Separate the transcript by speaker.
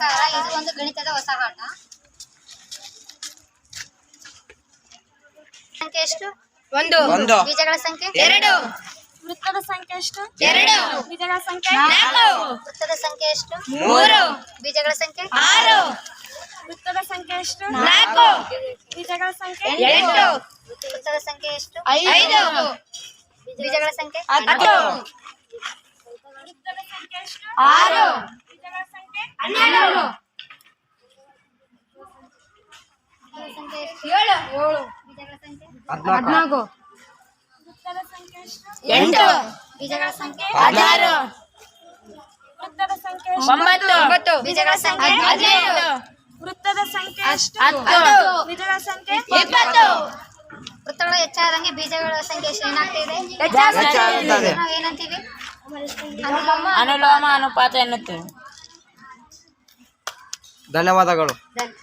Speaker 1: ನಮಸ್ಕಾರ ಇದು ಒಂದು ಗಣಿತದ ಹೊಸ ಆಟ ಸಂಖ್ಯೆ ಎಷ್ಟು?
Speaker 2: ಒಂದು.
Speaker 3: ಒಂದು.
Speaker 1: ಬೀಜಗಳ ಸಂಖ್ಯೆ?
Speaker 2: ಎರಡು.
Speaker 1: ವೃತ್ತದ ಸಂಖ್ಯೆ ಎಷ್ಟು?
Speaker 2: ಎರಡು.
Speaker 1: ಬೀಜಗಳ ಸಂಖ್ಯೆ?
Speaker 2: ನಾಲ್ಕು.
Speaker 1: ವೃತ್ತದ ಸಂಖ್ಯೆ ಎಷ್ಟು?
Speaker 2: ಮೂರು.
Speaker 1: ಬೀಜಗಳ ಸಂಖ್ಯೆ?
Speaker 2: ಆರು.
Speaker 1: ವೃತ್ತದ ಸಂಖ್ಯೆ ಎಷ್ಟು?
Speaker 2: ನಾಲ್ಕು.
Speaker 1: ಬೀಜಗಳ ಸಂಖ್ಯೆ?
Speaker 2: ಎಂಟು.
Speaker 1: ವೃತ್ತದ ಸಂಖ್ಯೆ ಎಷ್ಟು?
Speaker 2: ಐದು.
Speaker 1: ಬೀಜಗಳ ಸಂಖ್ಯೆ?
Speaker 2: ಹತ್ತು.
Speaker 1: ವೃತ್ತದ ಸಂಖ್ಯೆ ಎಷ್ಟು?
Speaker 2: ಆರು. ಹನ್ನೆರಡು. ಏಳು.
Speaker 1: ಬೀಜಗಳ ಸಂಖ್ಯೆ?
Speaker 3: ಹದಿನಾಲ್ಕು.
Speaker 2: ಎಂಟು.
Speaker 1: ಬೀಜಗಳ ಸಂಖ್ಯೆ?
Speaker 2: ಹದಿನಾರು.
Speaker 1: ವೃತ್ತದ ಸಂಖ್ಯೆ
Speaker 2: ಒಂಬತ್ತು.
Speaker 1: ಬೀಜಗಳ ಸಂಖ್ಯೆ?
Speaker 2: ಹದಿನೈದು.
Speaker 1: ವೃತ್ತದ ಸಂಖ್ಯೆ ಎಷ್ಟು?
Speaker 2: ಹತ್ತು.
Speaker 1: ಬೀಜಗಳ ಸಂಖ್ಯೆ?
Speaker 2: ಇಪ್ಪತ್ತು.
Speaker 1: ವೃತ್ತಗಳು ಹೆಚ್ಚಾದಂಗೆ ಬೀಜಗಳ ಸಂಖ್ಯೆ ಏನಾಗ್ತಾ ಇದೆ ನಾವು ಏನಂತೀವಿ ಅನುಲೋಮ
Speaker 2: ಅನುಲೋಮ ಅನುಪಾತ ಎನ್ನುತ್ತೇವೆ.
Speaker 3: ಧನ್ಯವಾದಗಳು.
Speaker 1: ಧನ್-